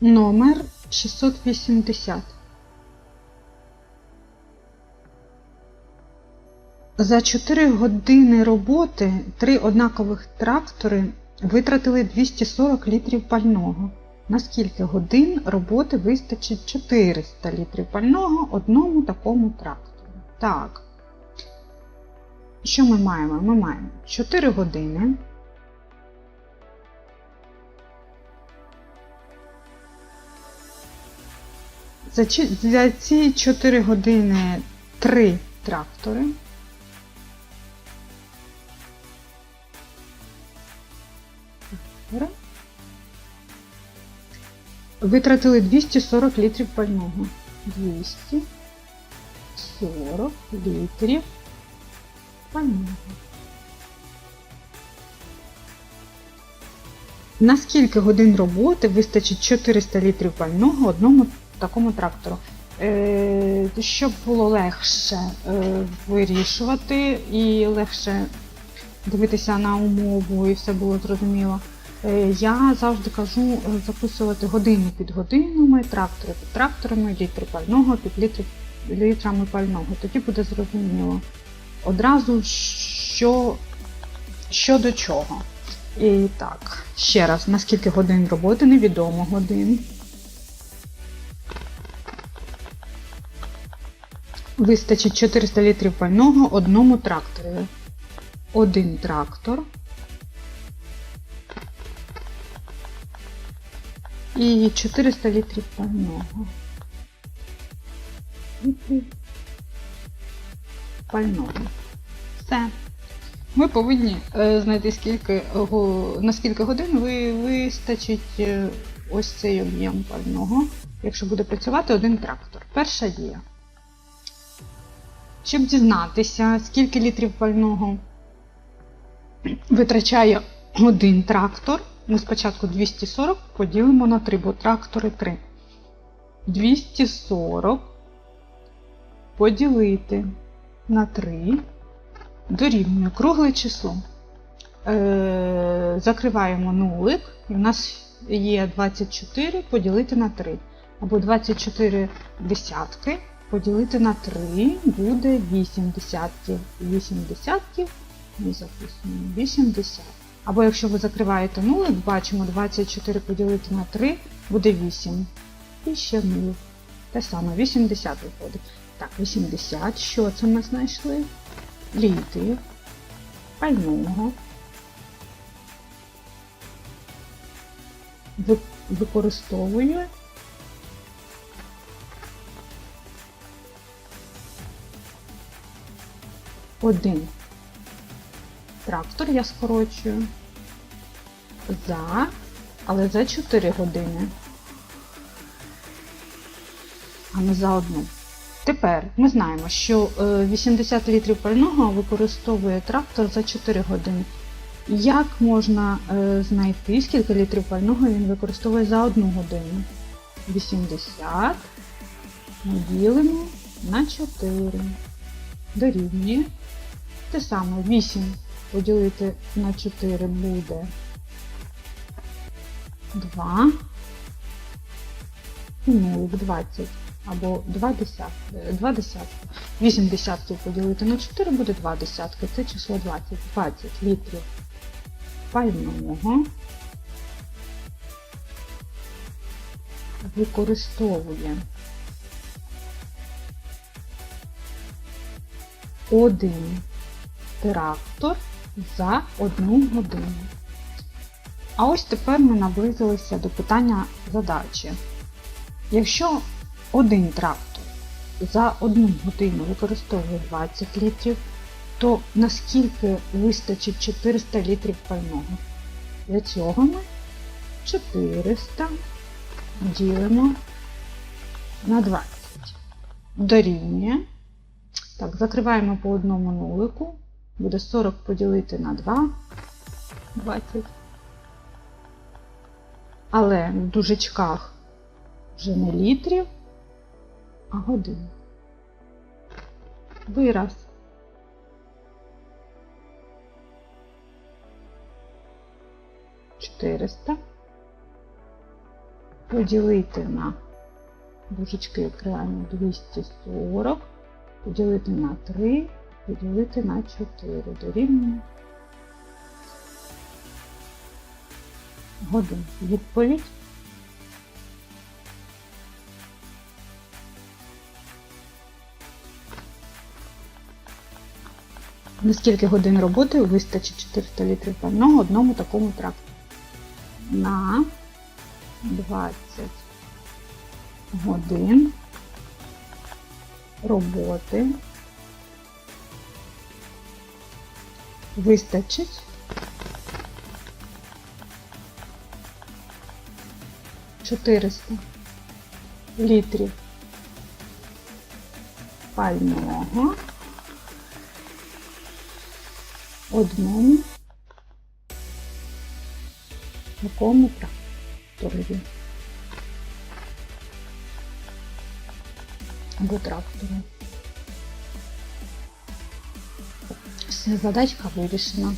номер 680. За 4 години роботи три однакових трактори витратили 240 літрів пального. На скільки годин роботи вистачить 400 літрів пального одному такому трактору? Так. Що ми маємо? Ми маємо 4 години. За, за ці 4 години 3 трактори. Витратили 240 літрів пального. 240 літрів пального. На скільки годин роботи вистачить 400 літрів пального одному такому трактору? Е, щоб було легше е, вирішувати і легше дивитися на умову і все було зрозуміло. Е, Я завжди кажу записувати години під годинами, трактори під тракторами, літри пального під літрами пального. Тоді буде зрозуміло одразу, що, що до чого. І так, ще раз, на скільки годин роботи, невідомо годин. Вистачить 400 літрів пального одному тракторі. Один трактор. І 400 літрів пального. Пального. Все. Ми повинні е, знайти скільки, на скільки годин ви, вистачить е, ось цей об'єм пального, якщо буде працювати один трактор. Перша дія. Щоб дізнатися, скільки літрів пального витрачає один трактор, ми спочатку 240 поділимо на 3, бо трактори 3. 240 поділити на 3 дорівнює кругле число. Е, закриваємо нулик, і в нас є 24 поділити на 3. Або 24 десятки поділити на 3 буде 8 десятків. 8 десятків, ми записуємо 80. Або якщо ви закриваєте нулик, бачимо 24 поділити на 3 буде 8. І ще нулик. Те саме 80 виходить. Так, 80. Що це ми знайшли? Літи, пального. Використовує 1. Трактор я скорочую за, але за 4 години. А не за одну. Тепер ми знаємо, що е, 80 літрів пального використовує трактор за 4 години. Як можна е, знайти, скільки літрів пального він використовує за 1 годину? 80 ділимо на 4. Дорівнює. Те саме 8 поділити на 4 буде 2. І 0, 20 або 2 десятки. 2 десятки. 8 десятків поділити на 4 буде 2 десятки. Це число 20. 20 літрів пального використовує один трактор за одну годину. А ось тепер ми наблизилися до питання задачі. Якщо один трактор за одну годину використовує 20 літрів, то наскільки вистачить 400 літрів пального? Для цього ми 400 ділимо на 20. Дорівнює. Так, закриваємо по одному нулику. Буде 40 поділити на 2. 20. Але в дужечках вже не літрів, а годин. Вираз. Чотириста поділити на дужечки відкриваємо 240, поділити на 3, поділити на 4, дорівнює годин. Відповідь На скільки годин роботи вистачить 400 літрів пального одному такому трактору? На 20 годин роботи. Вистачить. 400 літрів пального. Одному такому тракторі або трактору. Задачка вирішена.